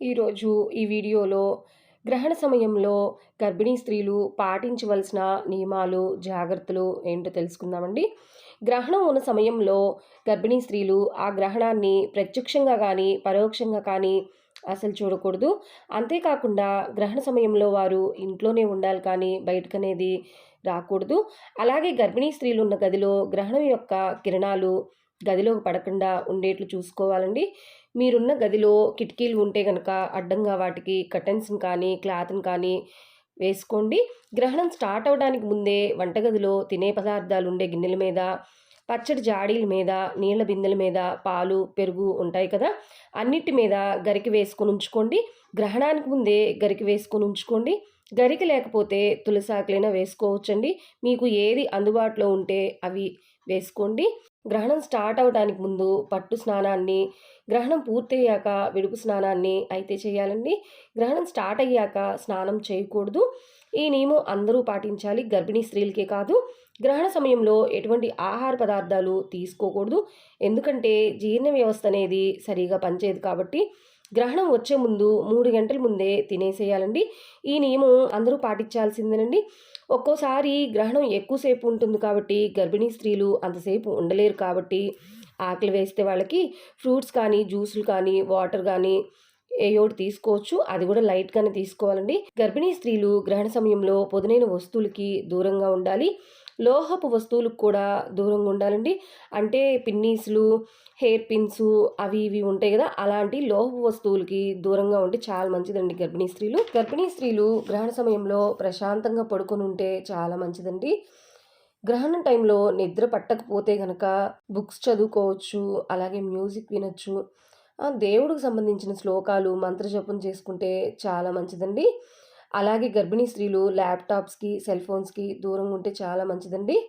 ఈరోజు ఈ వీడియోలో గ్రహణ సమయంలో గర్భిణీ స్త్రీలు పాటించవలసిన నియమాలు జాగ్రత్తలు ఏంటో తెలుసుకుందామండి. గ్రహణం ఉన్న సమయంలో గర్భిణీ స్త్రీలు ఆ గ్రహణాన్ని ప్రత్యక్షంగా కానీ పరోక్షంగా కానీ అసలు చూడకూడదు. అంతేకాకుండా గ్రహణ సమయంలో వారు ఇంట్లోనే ఉండాలి కానీ బయటకనేది రాకూడదు. అలాగే గర్భిణీ స్త్రీలు ఉన్న గదిలో గ్రహణం యొక్క కిరణాలు గదిలోకి పడకుండా ఉండేట్లు చూసుకోవాలండి. మీరున్న గదిలో కిటికీలు ఉంటే కనుక అడ్డంగా వాటికి కర్టెన్స్ని కానీ క్లాత్ని కానీ వేసుకోండి. గ్రహణం స్టార్ట్ అవడానికి ముందే వంటగదిలో తినే పదార్థాలు ఉండే గిన్నెల మీద పచ్చడి జాడీల మీద నీళ్ళ బిందెల మీద పాలు పెరుగు ఉంటాయి కదా? అన్నిటి మీద గరికి వేసుకొని ఉంచుకోండి. గ్రహణానికి ముందే గరికి వేసుకొని ఉంచుకోండి. గరిక లేకపోతే తులసాకులైనా వేసుకోవచ్చండి. మీకు ఏది అందుబాటులో ఉంటే అవి వేసుకోండి. గ్రహణం స్టార్ట్ అవడానికి ముందు పట్టు స్నానాన్ని గ్రహణం పూర్తయ్యాక విడుపు స్నానాన్ని అయితే చేయాలండి. గ్రహణం స్టార్ట్ అయ్యాక స్నానం చేయకూడదు. ఈ నియమం అందరూ పాటించాలి. గర్భిణీ స్త్రీలకే కాదు. గ్రహణ సమయంలో ఎటువంటి ఆహార పదార్థాలు తీసుకోకూడదు. ఎందుకంటే జీర్ణ వ్యవస్థ అనేది సరిగా పనిచేయదు కాబట్టి గ్రహణం వచ్చే ముందు మూడు గంటల ముందే తినేసేయాలండి. ఈ నియమం అందరూ పాటించాల్సిందేనండి. ఒక్కోసారి గ్రహణం ఎక్కువసేపు ఉంటుంది కాబట్టి గర్భిణీ స్త్రీలు అంతసేపు ఉండలేరు కాబట్టి ఆకలి వేస్తే వాళ్ళకి ఫ్రూట్స్ కానీ జ్యూసులు కానీ వాటర్ కానీ ఏయోటి తీసుకోవచ్చు. అది కూడా లైట్గానే తీసుకోవాలండి. గర్భిణీ స్త్రీలు గ్రహణ సమయంలో పొదునైన వస్తువులకి దూరంగా ఉండాలి. లోహపు వస్తువులకు కూడా దూరంగా ఉండాలండి. అంటే పిన్నీసులు హెయిర్ పిన్స్ అవి ఇవి ఉంటాయి కదా అలాంటి లోహపు వస్తువులకి దూరంగా ఉంటే చాలా మంచిదండి గర్భిణీ స్త్రీలు. గర్భిణీ స్త్రీలు గ్రహణ సమయంలో ప్రశాంతంగా పడుకొని ఉంటే చాలా మంచిదండి. గ్రహణం టైంలో నిద్ర పట్టకపోతే కనుక బుక్స్ చదువుకోవచ్చు అలాగే మ్యూజిక్ వినొచ్చు. దేవుడికి సంబంధించిన శ్లోకాలు మంత్రజపం చేసుకుంటే చాలా మంచిదండి. అలాగే గర్భిణీ స్త్రీలు ల్యాప్టాప్స్కి సెల్ ఫోన్స్కి దూరంగా ఉంటే చాలా మంచిదండి.